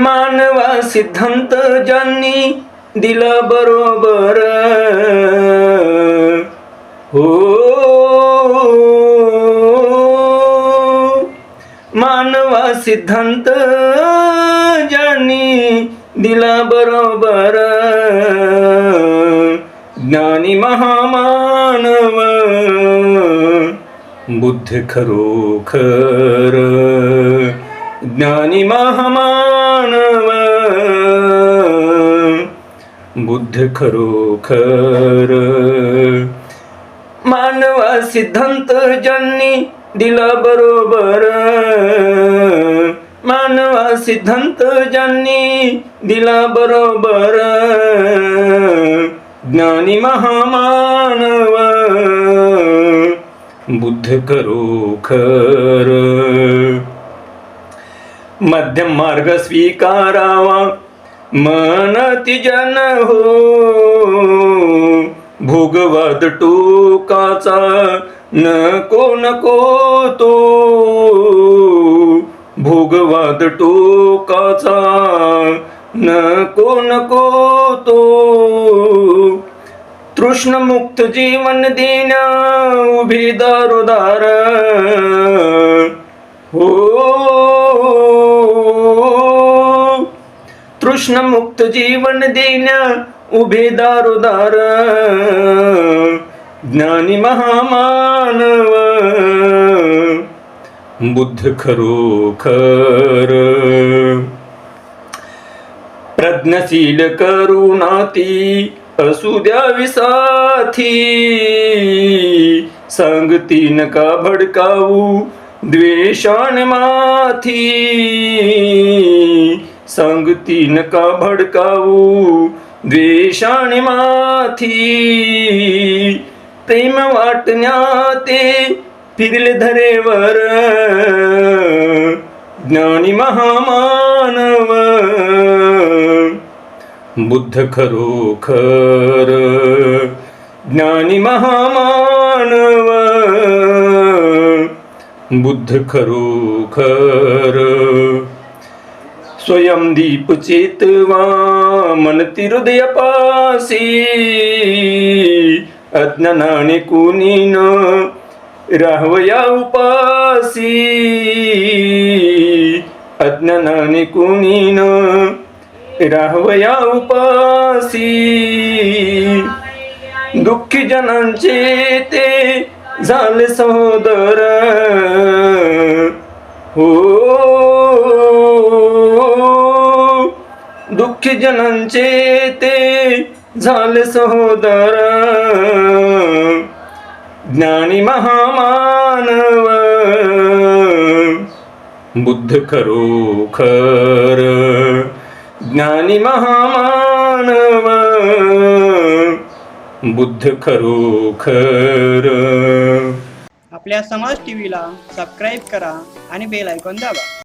मानवा सिद्धांत ज्यांनी दिला बरोबर. हो. मानवा सिद्धांत ज्यांनी दिला बरोबर. ज्ञानी महामानव बुद्ध खरोखर ज्ञानी महामानव बुद्ध खरोखर. मानवा सिद्धांत ज्यांनी दिला बरोबर मानवा सिद्धांत ज्यांनी दिला बरोबर. ज्ञानी महामानव बुद्ध खरोखर. मध्यम मार्ग स्वीकारावा. मनती जन हो. भोगवाद टोकाचा नको नको तो. भोगवाद टोकाचा नको नको तो. तृष्णमुक्त जीवन देण्या उभी दारोदार. तृष्णमुक्त जीवन देण्या उभे दारोदार ज्ञानी महामानव बुद्ध खरोखर प्रज्ञशील करुणाती असू द्यावी साथी सांगती नका भडकावू द्वेषान माथी. सांगती नका भडकावू? द्वेषाने माथी. प्रेम वाटण्याते फिरले धरेवर. ज्ञानी महामानव. बुद्ध खरोखर. ज्ञानी महामानव. बुद्ध खरोखर. स्वयं दीप चेतवा मन हृदयपासी अज्ञानाने कुणी न राहवया उपासी अज्ञानाने कुणी न राहवया उपासी दुःखी जनांचे ते झाले सहोदर हो दुःखी जनांचे ते झाले सहोदर. ज्ञानी महामानव. बुद्ध खरोखर. ज्ञानी महामानव. बुद्ध खरोखर. आपल्या समाज टीव्हीला सबस्क्राईब करा आणि बेल ऐकून दाबा.